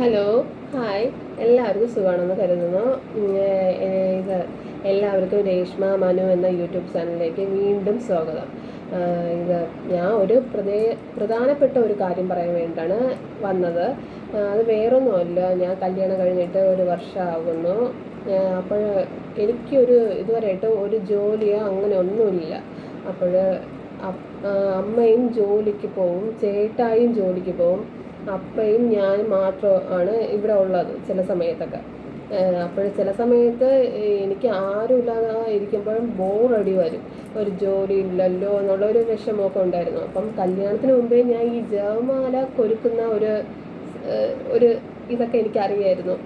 Hello hi എല്ലാവർക്കും സുഖമാണെന്ന് കരുതുന്നു. ഇത് എല്ലാവർക്കും രേഷ്മ മനു എന്ന യൂട്യൂബ് ചാനലിലേക്ക് വീണ്ടും സ്വാഗതം. ഇത് ഞാൻ ഒരു പ്രദേ പ്രധാനപ്പെട്ട ഒരു കാര്യം പറയാൻ വേണ്ടിയിട്ടാണ് വന്നത്. അത് വേറൊന്നുമല്ല. ഞാൻ കല്യാണം കഴിഞ്ഞിട്ട് ഒരു വർഷമാകുന്നു അപ്പോൾ എനിക്കൊരു ഇതുവരെയായിട്ട് ഒരു ജോലിയോ അങ്ങനെ ഒന്നുമില്ല. അപ്പോൾ അമ്മയും ജോലിക്ക് പോവും ചേട്ടായും ജോലിക്ക് പോവും. അപ്പയും ഞാൻ മാത്രമാണ് ഇവിടെ ഉള്ളത് ചില സമയത്തൊക്കെ. അപ്പോൾ ചില സമയത്ത് എനിക്ക് ആരും ഇല്ലാതെ ഇരിക്കുമ്പോഴും ബോറടി വരും. ഒരു ജോലി ഇല്ലല്ലോ എന്നുള്ള ഒരു വിഷമമൊക്കെ ഉണ്ടായിരുന്നു. അപ്പം കല്യാണത്തിന് മുമ്പേ ഞാൻ ഈ ജപമാല കൊരുക്കുന്ന ഒരു ഒരു ഇതൊക്കെ എനിക്കറിയായിരുന്നു.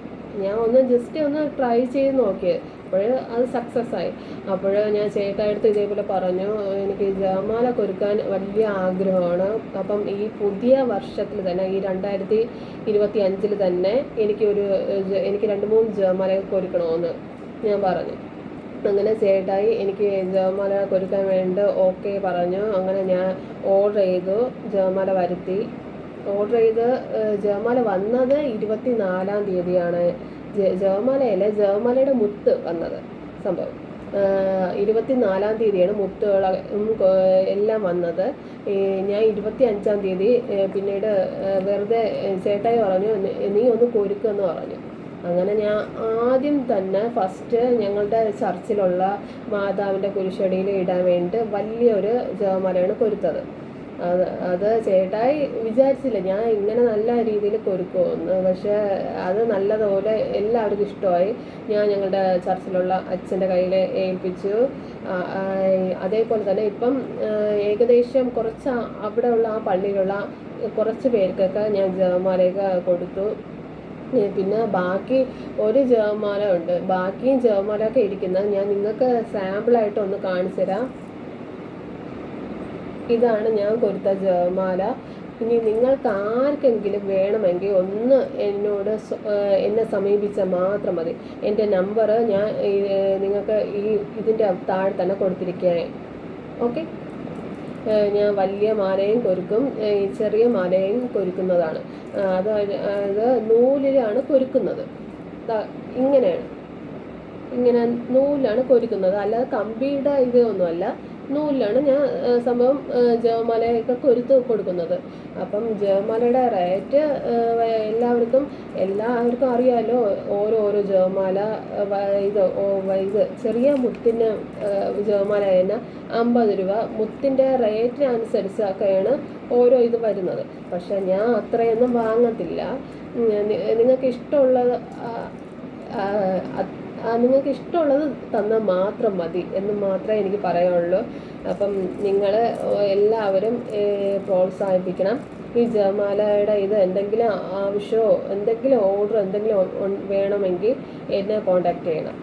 ഞാൻ ഒന്ന് ജസ്റ്റ് ഒന്ന് ട്രൈ ചെയ്ത് നോക്കിയത് അപ്പോൾ അത് സക്സസ് ആയി. അപ്പോൾ ഞാൻ ചേട്ടായിടത്ത് ഇതേപോലെ പറഞ്ഞു എനിക്ക് ജയമാല കൊരുക്കാൻ വലിയ ആഗ്രഹമാണ്. അപ്പം ഈ പുതിയ വർഷത്തിൽ തന്നെ ഈ രണ്ടായിരത്തി ഇരുപത്തി അഞ്ചിൽ തന്നെ എനിക്ക് ഒരു എനിക്ക് രണ്ട് മൂന്ന് ജയമാല കൊരുക്കണമെന്ന് ഞാൻ പറഞ്ഞു. അങ്ങനെ ചേട്ടായി എനിക്ക് ജപമാല കൊരുക്കാൻ വേണ്ടി ഓക്കെ പറഞ്ഞു. അങ്ങനെ ഞാൻ ഓർഡർ ചെയ്തു ജപമാല വരുത്തി. ഓർഡർ ചെയ്ത് ജപമാല വന്നത് ഇരുപത്തി നാലാം തീയതിയാണ്. ജപമാലയല്ല ജപമാലയുടെ മുത്ത് വന്നത് സംഭവം. ഇരുപത്തിനാലാം തീയതിയാണ് മുത്തുകളും എല്ലാം വന്നത്. ഞാൻ ഇരുപത്തി അഞ്ചാം തീയതി പിന്നീട് വെറുതെ ചേട്ടായി പറഞ്ഞു "നീ- നീ ഒന്ന് കൊരുക്കെന്ന് പറഞ്ഞു. അങ്ങനെ ഞാൻ ആദ്യം തന്നെ ഫസ്റ്റ് ഞങ്ങളുടെ ചർച്ചിലുള്ള മാതാവിന്റെ കുരിശടിയിൽ ഇടാൻ വേണ്ടി വലിയൊരു ജപമാലയാണ് കൊരുത്തത്. അത് അത് ചേട്ടായി വിചാരിച്ചില്ല. ഞാൻ ഇങ്ങനെ നല്ല രീതിയിൽ കൊരുക്കുമെന്ന് പക്ഷേ അത് നല്ലതുപോലെ എല്ലാവർക്കും ഇഷ്ടമായി. ഞാൻ ഞങ്ങളുടെ ചർച്ചിലുള്ള അച്ഛന്റെ കയ്യിൽ ഏൽപ്പിച്ചു. അതേപോലെ തന്നെ ഇപ്പം ഏകദേശം കുറച്ച് ഉള്ള ആ പള്ളിയിലുള്ള കുറച്ച് പേർക്കൊക്കെ ഞാൻ ജപമാലയൊക്കെ കൊടുത്തു. പിന്നെ ബാക്കി ഒരു ജപമാല ഉണ്ട്. ബാക്കിയും ജപമാലയൊക്കെ ഇരിക്കുന്ന ഞാൻ നിങ്ങൾക്ക് സാമ്പിളായിട്ട് ഒന്ന് കാണിച്ചു തരാം. ഇതാണ് ഞാൻ കൊടുത്ത ജപമാല ഇനി നിങ്ങൾക്ക് ആർക്കെങ്കിലും വേണമെങ്കിൽ ഒന്ന് എന്നോട് എന്നെ സമീപിച്ചാൽ മാത്രം മതി. എന്റെ നമ്പർ ഞാൻ നിങ്ങൾക്ക് ഈ ഇതിന്റെ താഴെ തന്നെ കൊടുത്തിരിക്കുകയാണ്. ഓക്കെ? ഞാൻ വലിയ മാലയും കൊരുക്കും ചെറിയ മാലയും കൊരുക്കുന്നതാണ്. അത് അത് നൂലിലാണ് കൊരുക്കുന്നത്. ഇങ്ങനെയാണ്. ഇങ്ങനെ നൂലാണ് കൊരുക്കുന്നത്. അല്ലാതെ കമ്പിയുടെ ഇതൊന്നുമല്ല. നൂലിലാണ് ഞാൻ സംഭവം ജവമാലയൊക്കെ കൊരുത്ത് കൊടുക്കുന്നത്. അപ്പം ജപമാലയുടെ റേറ്റ് എല്ലാവർക്കും എല്ലാവർക്കും അറിയാമല്ലോ ഓരോ ഓരോ ജപമാല ഇത് ഇത് ചെറിയ മുത്തിന് ജവമാല തന്നെ അമ്പത് രൂപ. മുത്തിന്റെ റേറ്റിനനുസരിച്ചൊക്കെയാണ് ഓരോ ഇത് വരുന്നത്. പക്ഷെ ഞാൻ അത്രയൊന്നും വാങ്ങത്തില്ല. നിങ്ങൾക്ക് ഇഷ്ടമുള്ളത് നിങ്ങൾക്ക് ഇഷ്ടമുള്ളത് തന്നാൽ മാത്രം മതി എന്ന് മാത്രമേ എനിക്ക് പറയാനുള്ളൂ. അപ്പം നിങ്ങൾ എല്ലാവരും പ്രോത്സാഹിപ്പിക്കണം. ഈ ജമാലയുടെ ഇത് എന്തെങ്കിലും ആവശ്യമോ എന്തെങ്കിലും ഓർഡർ എന്തെങ്കിലും വേണമെങ്കിൽ എന്നെ കോൺടാക്റ്റ് ചെയ്യണം.